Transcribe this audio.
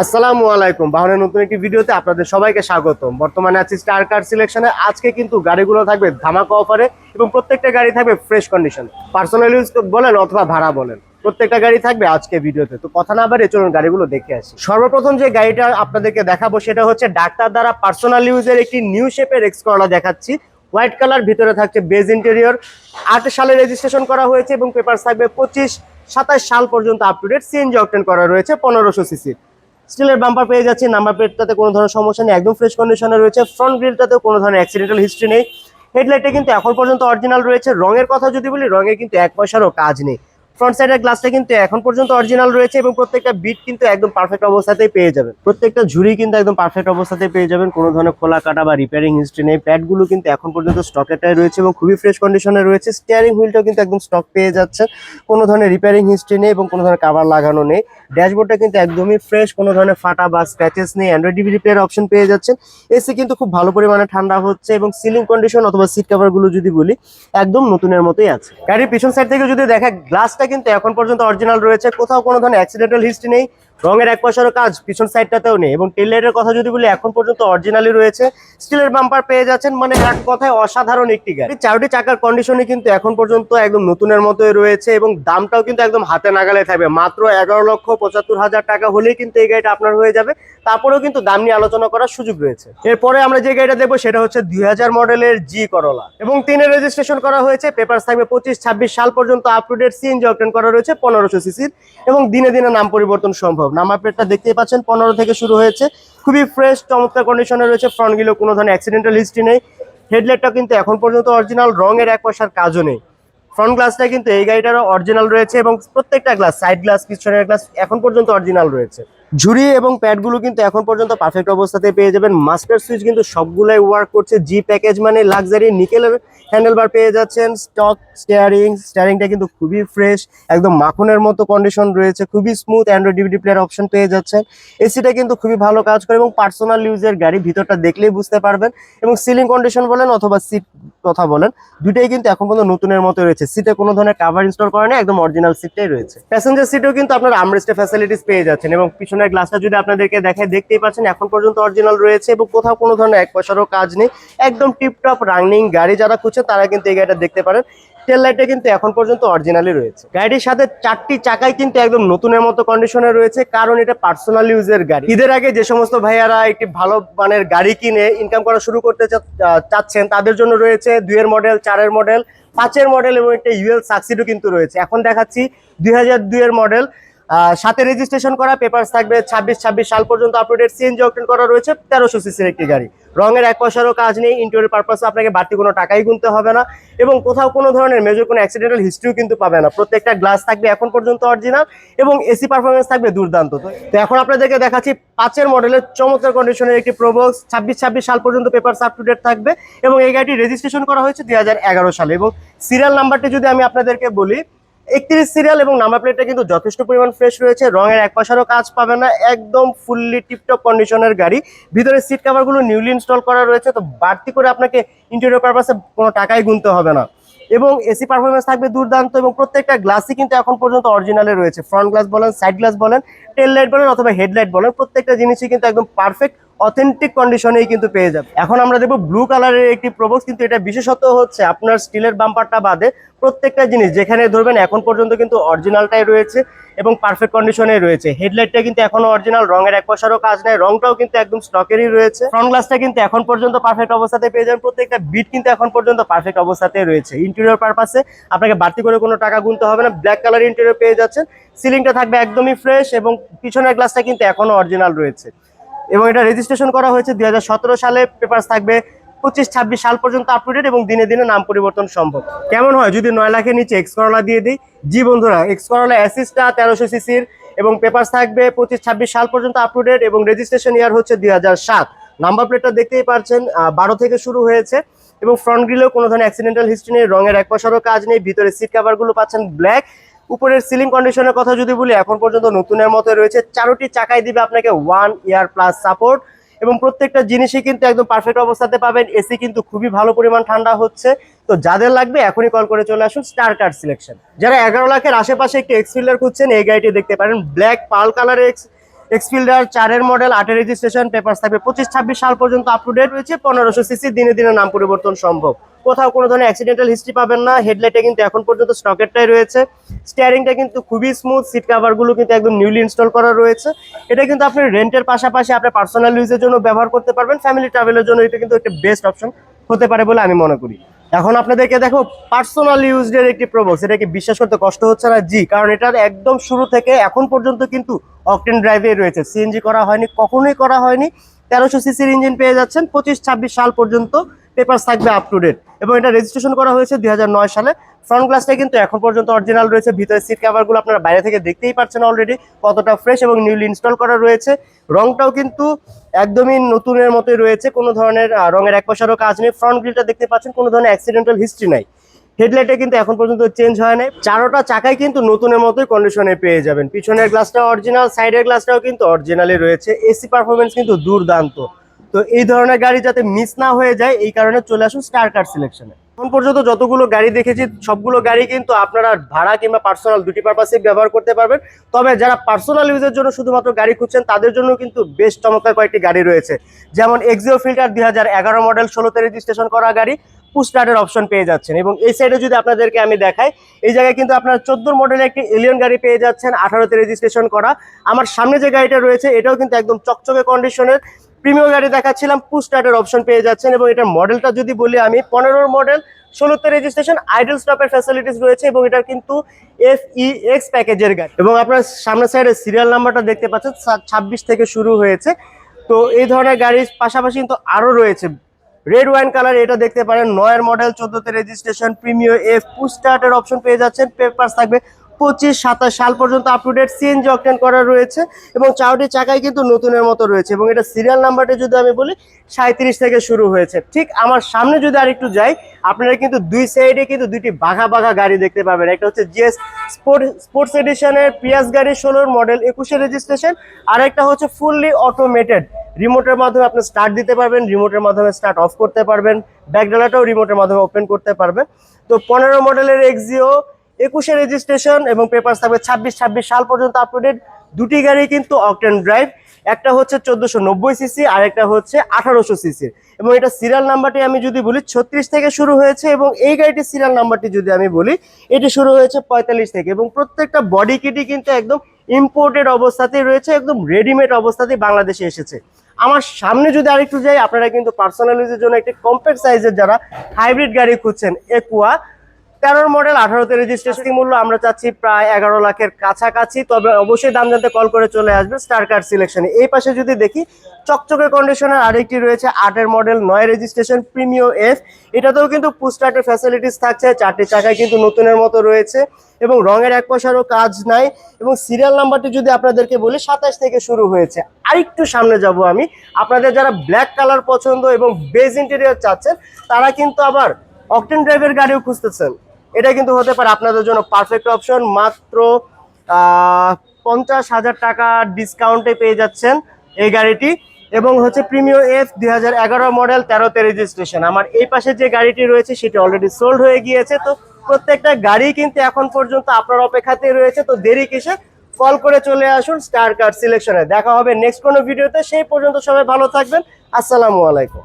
আসসালামু আলাইকুম। বাহনের নতুন একটি ভিডিওতে আপনাদের সবাইকে স্বাগতম। বর্তমানে আছি স্টার কার সিলেকশনে আজকে কিন্তু গাড়িগুলো থাকবে ধামাকা অফারে এবং প্রত্যেকটা গাড়ি থাকবে ফ্রেশ কন্ডিশন পার্সোনাল ইউজ বলেন অথবা ভাড়া বলেন, প্রত্যেকটা গাড়ি থাকবে আজকে ভিডিওতে। তো কথা না বাড়িয়ে চলুন গাড়িগুলো দেখে আসি। সর্বপ্রথম যে গাড়িটা আপনাদেরকে দেখাবো সেটা হচ্ছে ডাক্তার দ্বারা পার্সোনাল ইউজের একটি নিউ শেপের এক্স করলা দেখাচ্ছি। হোয়াইট কালার ভিতরে থাকছে বেজ ইন্টেরিয়র আট সালে রেজিস্ট্রেশন করা হয়েছে এবং পেপার থাকবে পঁচিশ, সাতাশ সাল পর্যন্ত up to date CNG octane করা রয়েছে, পনেরোশো সিসি স্টিলের বাম্পার পেয়ে যাচ্ছি নাম্বার প্লেটটাতে কোনো ধরনের সমস্যা নেই, একদম ফ্রেশ কন্ডিশনে রয়েছে। ফ্রন্ট গ্রিলটাতেও কোনো ধরনের অ্যাক্সিডেন্টাল হিস্ট্রি নেই। হেডলাইটে কিন্তু এখন পর্যন্ত অরিজিনাল রয়েছে। রঙের কথা যদি বলি, রঙে কিন্তু এক পয়সারও কাজ নেই। ফ্রন্ট সাইডের গ্লাসটা কিন্তু এখন পর্যন্ত অরিজিনাল রয়েছে এবং প্রত্যেকটা বিট কিন্তু একদম পারফেক্ট অবস্থাতেই পেয়ে যাবেন। প্রত্যেকটা ঝুড়ি কিন্তু একদম পারফেক্ট অবস্থাতেই পেয়ে যাবেন। কোনো ধরনের খোলা কাটা বা রিপেয়ারিং হিস্ট্রি নেই। প্যাডগুলো কিন্তু এখন পর্যন্ত স্টকেটাই রয়েছে এবং খুবই ফ্রেশ কন্ডিশনে রয়েছে। স্টিয়ারিং হুইলটাও কিন্তু একদম স্টক পেয়ে যাচ্ছে কোনো ধরনের রিপেয়ারিং হিস্ট্রি নেই এবং কোনো ধরনের কাভার লাগানো নেই। ড্যাশবোর্ডটা কিন্তু একদমই ফ্রেশ কোনো ধরনের ফাটা বা স্ক্র্যাচেস নেই। অ্যান্ড্রয়েড ডিভি রিপেয়ার অপশন পেয়ে যাচ্ছেন। এসি কিন্তু খুব ভালো পরিমাণে ঠান্ডা হচ্ছে এবং সিলিং কন্ডিশন অথবা সিট কভারগুলো যদি বলি, একদম নতুনের মতোই আছে। গাড়ির পিছন সাইড থেকে যদি দেখা গ্লাসটা কিন্তু এখন পর্যন্ত অরিজিনাল রয়েছে। কোথাও কোনো ধরনের অ্যাক্সিডেন্টাল হিস্ট্রি নেই। রঙের এক পয়সারও কাজ, পিছন সাইডটাতেও নেই। এবং টেল লাইটের কথা যদি বলি, এখন পর্যন্ত অরিজিনালি রয়েছে। স্টিলের বাম্পার পেয়ে যাচ্ছেন মানে এক কথায় অসাধারণ একটি গাড়ি। চারটি চাকার কন্ডিশনে কিন্তু এখন পর্যন্ত একদম নতুনের মতোই রয়েছে এবং দামটাও কিন্তু একদম হাতে নাগালে থাকবে। মাত্র এগারো লক্ষ পঁচাত্তর হাজার টাকা হলেই কিন্তু এই গাড়িটা আপনার হয়ে যাবে। তারপরেও কিন্তু দাম নিয়ে আলোচনা করার সুযোগ রয়েছে। এরপরে আমরা যে গাড়িটা দেখব, সেটা হচ্ছে দুই হাজার মডেলের জি করলা এবং তিনের রেজিস্ট্রেশন করা হয়েছে পেপার থাকবে পঁচিশ, ছাব্বিশ সাল পর্যন্ত আপ ডেট সিএনজি অপটেন করা রয়েছে, পনেরোশো সিসির এবং দিনে দিনে নাম পরিবর্তন সম্ভব। নাম্বার প্লেটটা দেখতেই পাচ্ছেন, পনেরো থেকে শুরু হয়েছে। খুবই ফ্রেশ চমৎকার কন্ডিশনে রয়েছে ফ্রন্টগুলো কোনো ধরনের অ্যাক্সিডেন্টাল হিস্ট্রি নেই। হেডলাইটটা কিন্তু এখন পর্যন্ত অরিজিনাল রঙের এক পয়সার কাজও নেই। ফ্রন্ট গ্লাসটা কিন্তু এই গাড়িটারও অরিজিনাল রয়েছে এবং প্রত্যেকটা গ্লাস সাইড গ্লাস পিছনের গ্লাস এখন পর্যন্ত অরিজিনাল রয়েছে। ঝুড়ি এবং প্যাডগুলো কিন্তু এখন পর্যন্ত পারফেক্ট অবস্থাতে পেয়ে যাবেন। মাস্টার সুইচ কিন্তু সবগুলাই ওয়ার্ক করছে জি প্যাকেজ মানে লাক্সারি নিকেলের হ্যান্ডেলবার পেয়ে যাচ্ছেন। স্টক স্টিয়ারিং স্টিয়ারিংটা কিন্তু খুবই ফ্রেশ একদম মাখনের মতো কন্ডিশন রয়েছে, খুবই smooth android DVD player option পেয়ে যাচ্ছেন। এসিটা কিন্তু খুবই ভালো কাজ করে এবং পার্সোনাল ইউজের গাড়ি ভিতরটা দেখলেই বুঝতে পারবেন। এবং সিলিং কন্ডিশন বলেন অথবা সিট কথা বলেন দুটাই কিন্তু এখন পর্যন্ত নতুনের মতো রয়েছে। সিটে কোনো ধরনের কাভার ইনস্টল করা নেই, একদম অরিজিনাল সিটটাই রয়েছে। প্যাসেঞ্জার সিটেও কিন্তু আপনার আমরেস্টে ফ্যাসিলিটিস পেয়ে যাচ্ছেন এবং পিছনের গ্লাসটা যদি আপনাদেরকে দেখে দেখতেই পাচ্ছেন এখন পর্যন্ত অরিজিনাল রয়েছে এবং কোথাও কোনো ধরনের এক পয়সারও কাজ নেই। একদম টিপটপ রানিং গাড়ি যারা খুঁজছে তারা কিন্তু এই গাড়িটা দেখতে পারেন। তেল লাইটটা কিন্তু এখন পর্যন্ত অরিজিনালি রয়েছে। গাড়ির সাথে চারটি চাকাই কিন্তু একদম নতুনের মতো কন্ডিশনে রয়েছে, কারণ এটা পার্সোনাল ইউজের গাড়ি। ঈদের আগে যে সমস্ত ভাইয়ারা একটি ভালো মানের গাড়ি কিনে ইনকাম করা শুরু করতে চাচ্ছেন, তাদের জন্য রয়েছে দুইয়ের মডেল চারের মডেল পাঁচের মডেল এবং একটা ইউএল সাকসিডও কিন্তু রয়েছে। এখন দেখাচ্ছি দুই হাজার দুইয়ের মডেল সাথে রেজিস্ট্রেশন করা পেপারস থাকবে ছাব্বিশ ছাব্বিশ সাল পর্যন্ত আপডেট সিএনজি অকটেন করা রয়েছে, তেরোশো সিসির একটি গাড়ি। রঙের এক পয়সারও কাজ নেই ইন্টেরিয়র পারপাসে আপনাকে বাড়তি কোনো টাকাই গুনতে হবে না এবং কোথাও কোনো ধরনের মেজর কোনো অ্যাক্সিডেন্টাল হিস্ট্রিও কিন্তু পাবে না। প্রত্যেকটা গ্লাস থাকবে এখন পর্যন্ত অরিজিনাল এবং এসি পারফরমেন্স থাকবে দুর্দান্ত। তো এখন আপনাদেরকে দেখাচ্ছি পাঁচের মডেলের চমৎকার কন্ডিশনের একটি প্রোবক্স ছাব্বিশ ছাব্বিশ সাল পর্যন্ত পেপার ডেট থাকবে এবং এই গাড়িটি রেজিস্ট্রেশন করা হয়েছে দুই হাজার এগারো সালে। এবং সিরিয়াল নাম্বারটি যদি আমি আপনাদেরকে বলি একত্রিশ সিরিয়াল এবং নাম্বার প্লেটটা কিন্তু যথেষ্ট পরিমাণ ফ্রেশ রয়েছে। রঙের এক পয়সারও কাজ পাবে না, একদম ফুললি টিপটপ কন্ডিশনের গাড়ি। ভিতরে সিট কাভারগুলো নিউলি ইনস্টল করা রয়েছে, তো বাড়তি করে আপনাকে ইন্টেরিয়র পারপাসে কোনো টাকাই গুনতে হবে না। এবং এসি পারফরমেন্স থাকবে দুর্দান্ত এবং প্রত্যেকটা গ্লাসই কিন্তু এখন পর্যন্ত অরিজিনালে রয়েছে। ফ্রন্ট গ্লাস বলেন সাইড গ্লাস বলেন টেল লাইট বলেন অথবা হেডলাইট বলেন, প্রত্যেকটা জিনিসই কিন্তু একদম পারফেক্ট অথেন্টিক কন্ডিশনেই কিন্তু পেয়ে যাবে। এখন আমরা দেখব ব্লু কালারের একটি প্রবক্স কিন্তু এটা বিশেষত হচ্ছে আপনার স্টিলের বাম্পারটা বাদে প্রত্যেকটা জিনিস, যেখানে ধরবেন এখন পর্যন্ত কিন্তু অরিজিনালটাই রয়েছে এবং পারফেক্ট কন্ডিশনে রয়েছে। হেডলাইটটা কিন্তু এখনও অরিজিনাল রঙের এক পয়সারও কাজ নেই, রংটাও কিন্তু একদম স্টকেরই রয়েছে। ফ্রন্ট গ্লাসটা কিন্তু এখন পর্যন্ত পারফেক্ট অবস্থাতে পেয়ে যাবেন, প্রত্যেকটা বিট কিন্তু এখন পর্যন্ত পারফেক্ট অবস্থাতে রয়েছে। ইন্টেরিয়র পারপাসে আপনাকে বাড়তি করে কোনো টাকা গুনতে হবে না ব্ল্যাক কালার ইন্টেরিয়র পেয়ে যাচ্ছেন। সিলিংটা থাকবে একদমই ফ্রেশ এবং পিছনের গ্লাসটা কিন্তু এখনও অরিজিনাল রয়েছে। এবং এটা রেজিস্ট্রেশন করা হয়েছে দুই হাজার সতেরো সালে। পেপার থাকবে পঁচিশ, ছাব্বিশ সাল পর্যন্ত আপডেট এবং দিনে দিনে নাম পরিবর্তন সম্ভব। কেমন হয়? যদি নয় লাখের নিচে এক্স করলা দিয়ে দিই, জি বন্ধুরা এক্স করলা অ্যাসিসটা তেরোশো সিসির এবং পেপার থাকবে পঁচিশ, ছাব্বিশ সাল পর্যন্ত আপডেট এবং রেজিস্ট্রেশন ইয়ার হচ্ছে দুই সাত। নাম্বার প্লেটটা দেখতেই পারছেন বারো থেকে শুরু হয়েছে এবং ফ্রন্ট গ্রিলেও কোনো ধরনের অ্যাক্সিডেন্টাল হিস্ট্রি নেই, রঙের এক পয়সারও কাজ নেই, ভিতরে সিট কাভারগুলো পাচ্ছেন ব্ল্যাক উপরের সিলিং কন্ডিশনের কথা যদি বলি, এখন পর্যন্ত নতুনের মতো রয়েছে। চারোটি চাকায় দিবে আপনাকে ওয়ান ইয়ার প্লাস সাপোর্ট এবং প্রত্যেকটা জিনিসই কিন্তু একদম পারফেক্ট অবস্থাতে পাবেন। এসি কিন্তু খুবই ভালো পরিমাণ ঠান্ডা হচ্ছে। তো যাদের লাগবে এখনই কল করে চলে আসুন স্টার কার্ড সিলেকশন যারা এগারো লাখের আশেপাশে একটি এক্সফিল্ডার খুঁজছেন, এই গাড়িটি দেখতে পারেন। ব্ল্যাক পাল কালারের এক্স এক্সফিল্ডার চারের মডেল আটের রেজিস্ট্রেশন পেপার থাকবে পঁচিশ ছাব্বিশ সাল পর্যন্ত আপ টু ডেট রয়েছে। পনেরোশো সিসি দিনে দিনে নাম পরিবর্তন সম্ভব। কোথাও কোনো ধরনের অ্যাক্সিডেন্টাল হিস্ট্রি পাবেন না। হেডলাইটে কিন্তু এখন পর্যন্ত স্টকেরটাই রয়েছে। স্টিয়ারিংটা কিন্তু খুবই স্মুথ সিট কাভারগুলো কিন্তু একদম নিউলি ইনস্টল করা রয়েছে। এটা কিন্তু আপনি রেন্টের পাশাপাশি আপনার পার্সোনাল ইউজের জন্য ব্যবহার করতে পারবেন। ফ্যামিলি ট্রাভেলের জন্য এটা কিন্তু একটা বেস্ট অপশন হতে পারে বলে আমি মনে করি। এখন আপনাদেরকে দেখো পার্সোনাল ইউজের একটি প্রবক্স এটা কি বিশ্বাস করতে কষ্ট হচ্ছে না। জি, কারণ এটার একদম শুরু থেকে এখন পর্যন্ত কিন্তু অকটেন ড্রাইভে রয়েছে। সিএনজি করা হয়নি, কখনোই করা হয়নি। তেরোশো সিসির ইঞ্জিন পেয়ে যাচ্ছেন। পঁচিশ, ছাব্বিশ সাল পর্যন্ত পেপার থাকবে আপ টু ডেট এবং এটা রেজিস্ট্রেশন করা হয়েছে দুই হাজার নয় সালে। ফ্রন্ট গ্লাসটা কিন্তু এখন পর্যন্ত অরিজিনাল রয়েছে। ভিতরে সিট কাভারগুলো আপনারা বাইরে থেকে দেখতেই পাচ্ছেন অলরেডি কতটা ফ্রেশ এবং নিউলি ইনস্টল করা রয়েছে। রংটাও কিন্তু একদমই নতুনের মতোই রয়েছে। কোনো ধরনের রঙের এক পয়সারও কাজ নেই। ফ্রন্ট গ্রিলটা দেখতে পাচ্ছেন, কোনো ধরনের অ্যাক্সিডেন্টাল হিস্ট্রি নাই। হেডলাইটে কিন্তু এখন পর্যন্ত চেঞ্জ হয় নাই। চারোটা চাকাই কিন্তু নতুনের মতোই কন্ডিশনে পেয়ে যাবেন। পিছনের গ্লাসটা অরিজিনাল সাইডের গ্লাসটাও কিন্তু অরিজিনালি রয়েছে। এসি পারফরমেন্স কিন্তু দুর্দান্ত। তো এই ধরনের গাড়ি যাতে মিস না হয়ে যায়, এই কারণে চলে আসুন স্টার কার সিলেকশনে এখন পর্যন্ত যতগুলো গাড়ি দেখেছি, সবগুলো গাড়ি কিন্তু আপনারা ভাড়া কিংবা পার্সোনাল দুটি পারপাসে ব্যবহার করতে পারবেন। তবে যারা পার্সোনাল ইউজের জন্য শুধুমাত্র গাড়ি খুঁজছেন, তাদের জন্য কিন্তু বেশ চমৎকার কয়েকটি গাড়ি রয়েছে। যেমন এক্সিও ফিল্টার দুই হাজার এগারো মডেল ষোলোতে রেজিস্ট্রেশন করা গাড়ি পুস্টারের অপশন পেয়ে যাচ্ছেন। এবং এই সাইডে যদি আপনাদেরকে আমি দেখাই, এই জায়গায় কিন্তু আপনারা চোদ্দ মডেলের একটি এলিয়ন গাড়ি পেয়ে যাচ্ছেন, আঠারোতে রেজিস্ট্রেশন করা। আমার সামনে যে গাড়িটা রয়েছে, এটাও কিন্তু একদম চকচকে কন্ডিশনের প্রিমিয়াম গাড়ি দেখাচ্ছিলাম পুস্টারের অপশন পেয়ে যাচ্ছেন এবং এটার মডেলটা যদি বলি আমি, পনেরোর মডেল ষোলোতে রেজিস্ট্রেশন আইডল স্টপের ফ্যাসিলিটিস রয়েছে এবং এটা কিন্তু এফ ই এক্স প্যাকেজের গাড়ি। এবং আপনার সামনের সাইডে সিরিয়াল নাম্বারটা দেখতে পাচ্ছেন ছাব্বিশ থেকে শুরু হয়েছে। তো এই ধরনের গাড়ির পাশাপাশি কিন্তু আরও রয়েছে। রেড ওয়াইন কালার এটা দেখতে পারেন, নয়ের মডেল চোদ্দতে রেজিস্ট্রেশন প্রিমিয়ার এফ পুস্টার্টের অপশন পেয়ে যাচ্ছেন পেপার থাকবে। পঁচিশ, সাতাশ সাল পর্যন্ত up to date CNG octane করা রয়েছে এবং চারটি চাকাই কিন্তু নতুনের মতো রয়েছে এবং এটা সিরিয়াল নাম্বারটা যদি আমি বলি সাঁত্রিশ থেকে শুরু হয়েছে। ঠিক আমার সামনে যদি আরেকটু যাই, আপনারা কিন্তু দুই সাইডে কিন্তু দুইটি বাঘা বাঘা গাড়ি দেখতে পাবেন। একটা হচ্ছে জিএস স্পোর্ট স্পোর্টস এডিশনের পিয়াস গাড়ি ষোলোর মডেল একুশে রেজিস্ট্রেশন আর একটা হচ্ছে ফুললি অটোমেটেড রিমোটের মাধ্যমে আপনি স্টার্ট দিতে পারবেন রিমোটের মাধ্যমে স্টার্ট অফ করতে পারবেন। ব্যাকডালাটাও রিমোটের মাধ্যমে ওপেন করতে পারবেন। তো পনেরো মডেলের এক্সিও একুশে রেজিস্ট্রেশন এবং পেপার থাকবে ছাব্বিশ ছাব্বিশ সাল পর্যন্ত আপ টু ডেট দুটি গাড়ি কিন্তু অকটেন ড্রাইভ একটা হচ্ছে চোদ্দোশো নব্বই সিসি আর একটা হচ্ছে আঠারোশো সিসির এবং এটা সিরিয়াল নাম্বারটি আমি যদি বলি, ছত্রিশ থেকে শুরু হয়েছে এবং এই গাড়িটির সিরিয়াল নাম্বারটি যদি আমি বলি, এটি শুরু হয়েছে পঁয়তাল্লিশ থেকে। এবং প্রত্যেকটা বডি কিটই কিন্তু একদম ইম্পোর্টেড অবস্থাতেই রয়েছে, একদম রেডিমেড অবস্থাতেই বাংলাদেশে এসেছে। আমার সামনে যদি আরেকটু যাই, আপনারা কিন্তু পার্সোনাল ইউজের জন্য একটি কম্প্যাক্ট সাইজের যারা হাইব্রিড গাড়ি খুঁজছেন একুয়া তেরোর মডেল আঠারোতে রেজিস্ট্রেশন মূল্য আমরা চাচ্ছি প্রায় এগারো লাখের কাছাকাছি। তবে অবশ্যই দাম জানতে কল করে চলে আসবে স্টার কার্ড সিলেকশনে এই পাশে যদি দেখি, চকচকে কন্ডিশনের আরেকটি রয়েছে, আটের মডেল নয় রেজিস্ট্রেশন প্রিমিও এফ এটাতেও কিন্তু পুস্টার্টের ফ্যাসিলিটিস থাকছে, চারটি চাকায় কিন্তু নতুনের মতো রয়েছে এবং রঙের এক পয়সারও কাজ নাই এবং সিরিয়াল নাম্বারটি যদি আপনাদেরকে বলি, সাতাশ থেকে শুরু হয়েছে। আরেকটু সামনে যাব আমি। আপনাদের যারা ব্ল্যাক কালার পছন্দ এবং বেজ ইন্টেরিয়র চাচ্ছেন, তারা কিন্তু আবার অকটেন ড্রাইভের গাড়িও খুঁজতেছেন। এটা কিন্তু হতে পারে আপনাদের জন্য পারফেক্ট অপশন মাত্র পঞ্চাশ হাজার টাকা ডিসকাউন্টে পেয়ে যাচ্ছেন এই গাড়িটি। এবং হচ্ছে প্রিমিও এফ দুই হাজার এগারো মডেল তেরোতে রেজিস্ট্রেশন আমার এই পাশে যে গাড়িটি রয়েছে, সেটি অলরেডি সোল্ড হয়ে গিয়েছে। তো প্রত্যেকটা গাড়ি কিন্তু এখন পর্যন্ত আপনার অপেক্ষাতেই রয়েছে। তো দেরি কিসে কল করে চলে আসুন স্টার কার্ড সিলেকশনে দেখা হবে নেক্সট কোনো ভিডিওতে সেই পর্যন্ত সবাই ভালো থাকবেন। আসসালামু আলাইকুম।